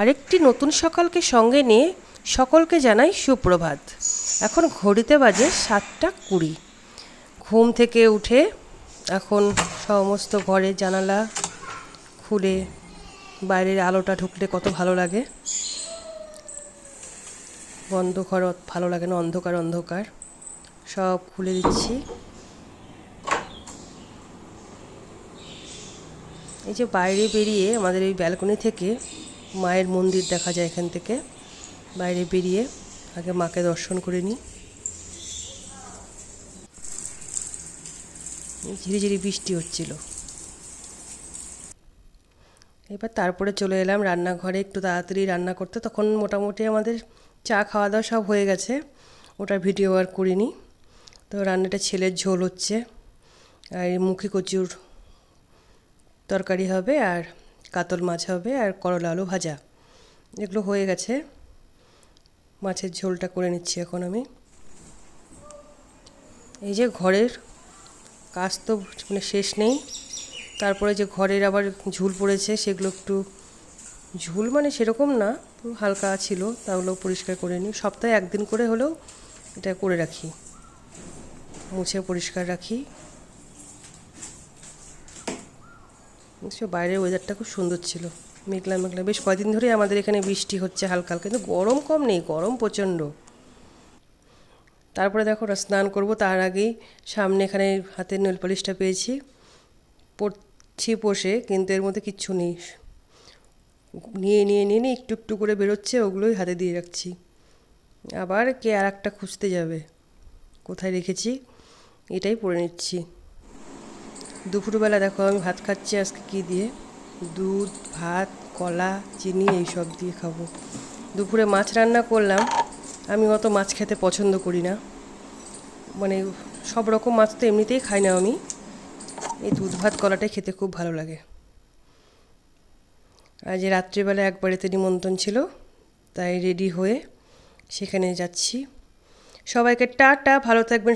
আরেকটি নতুন সকালকে সঙ্গে নিয়ে সকলকে জানাই সুপ্রভাত। এখন ঘড়িতে বাজে সাতটা কুড়ি। ঘুম থেকে উঠে এখন সমস্ত ঘরের জানালা খুলে বাইরের আলোটা ঢুকলে কত ভালো লাগে। বন্ধ ঘর ভালো লাগে না, অন্ধকার অন্ধকার। সব খুলে দিচ্ছি। এই যে বাইরে বেরিয়ে আমাদের এই ব্যালকনি থেকে মায়ের মন্দির দেখা যায় এখান থেকে। বাইরে বেরিয়ে আগে মাকে দর্শন করে নিই। ঝিরিঝিরি বৃষ্টি হচ্ছিল। এবার তারপরে চলে এলাম রান্নাঘরে, একটু তাড়াতাড়ি রান্না করতে। তখন মোটামুটি আমাদের চা খাওয়া দাওয়া সব হয়ে গেছে, ওটার ভিডিও আর করিনি। তো রান্নাটা ছেলের ঝোল হচ্ছে, আর মুখি কচুর তরকারি হবে আর কাতল মাছ হবে আর করলা আলু ভাজা। এগুলো হয়ে গেছে। মাছের ঝোলটা করে নিচ্ছি এখন আমি। এই যে ঘরের কাজ তো মানে শেষ নেই। তারপরে যে ঘরের আবার ঝুল পড়েছে, সেগুলো একটু ঝুল মানে সেরকম না, হালকা ছিল তাগুলো পরিষ্কার করে নিই। সপ্তাহে একদিন করে হলেও এটা করে রাখি। মুছে পরিষ্কার রাখি। অবশ্য বাইরের ওয়েদারটা খুব সুন্দর ছিল। মেঘলা মেঘলা। বেশ কয়দিন ধরেই আমাদের এখানে বৃষ্টি হচ্ছে হালকা হালকা, কিন্তু গরম কম নেই, গরম প্রচণ্ড। তারপরে দেখো স্নান করব, তার আগেই সামনে এখানে হাতের নেল পলিশটা পেয়েছি। পড়ছি বসে, কিন্তু এর মধ্যে কিচ্ছু নেই। নিয়ে নিয়ে নিয়ে নিয়ে একটু একটু করে বেরোচ্ছে, ওগুলোই হাতে দিয়ে রাখছি। আবার কে আর একটা খুঁজতে যাবে? কোথায় রেখেছি? এটাই পরে নিচ্ছি। দুপুরবেলা দেখো আমি ভাত খাচ্ছি আজকে কী দিয়ে? দুধ, ভাত, কলা, চিনি, এইসব দিয়ে খাব। দুপুরে মাছ রান্না করলাম। আমি অত মাছ খেতে পছন্দ করি না। মানে সব রকম মাছ তো এমনিতেই খাই না আমি। এই দুধ, ভাত, কলাটাই খেতে খুব ভালো লাগে। আজ রাত্রিবেলা এক বাড়িতে নিমন্ত্রণ ছিল, তাই রেডি হয়ে সেখানে যাচ্ছি। সবাইকে টাটা, ভালো থাকবেন